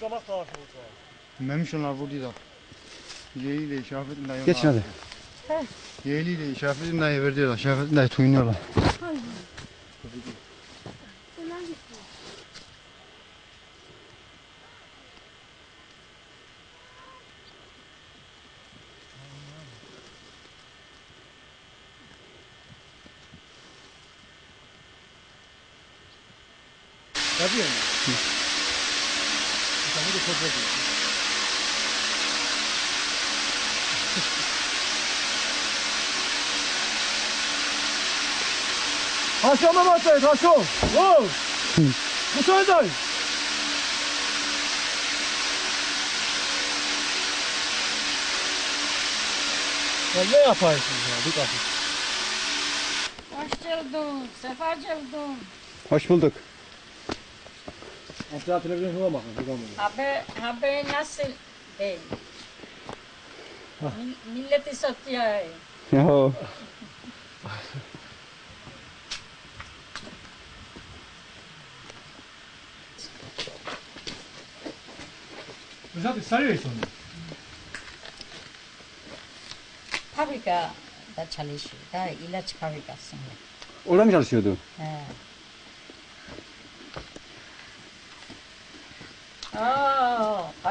Damak savaşı olsa. Memiş onlar vurdu da. Yeğiyle Şafettin dayı. Geçin hadi. Dayı verdiler. Şafettin dayı tuyunuyorlar. Hayır. Buradan geç. Tabii yani. Bir tane de fotoğraf. Taşo Mehmet Bey, taşo. Oo. Müsaade dayı. Ya ne yaparsın ya? Bir dakika. Hoş geldin, sefa geldin. Hoş bulduk. Hatta televizyon şuna bakın. Bir kamera. Haber, haber nasıl değil? Mil- Milleti satıyor. Yo. Zaten sarıyor sonra. Fabrika da çalışıyor. Da ilaç fabrikasında. Orada mı çalışıyordu? He.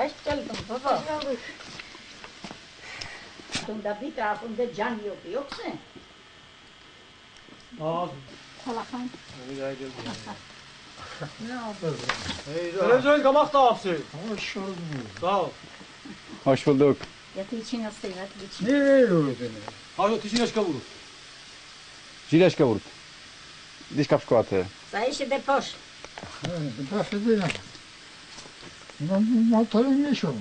Hoş geldin baba. Bunda bir tarafında can yok, yoksa? Aa, Kalakan. Ne oldu? televizyon kamak da hapsi. Hoş Sağ ol. Hoş bulduk. Yatı için nasıl yatı için? Hadi tişin eşka vurur. Žileška vurt. 모터는 nu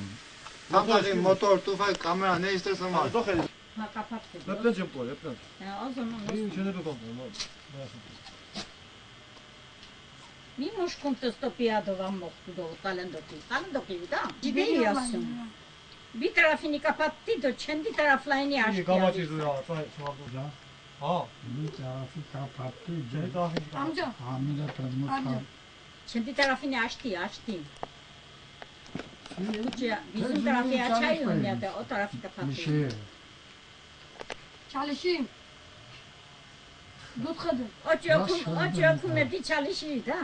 나까지 모터를 두 발, 카메라 내 있어서 말. 몇편 접고, 몇 편? 이 전에도 봐, 뭐. Mi mush nu. të stopi ado vam mohtu do talen do ki. Talen do ki da. Gide yasun. Bir tarafını kapattı da kendi taraflarını açtı. İyi kapatıydı ya. Sağ ol hocam. Ha. Bir tarafı kapattı. Amca. Hamile Pemut. Kendi tarafını açtı, açtı. Ucu, bizim tarafı açayım da o tarafı bir kapatayım. şey. Çalışayım. Dut kadın. O Nasıl okum, o öldün? okumedi çalışıyor da.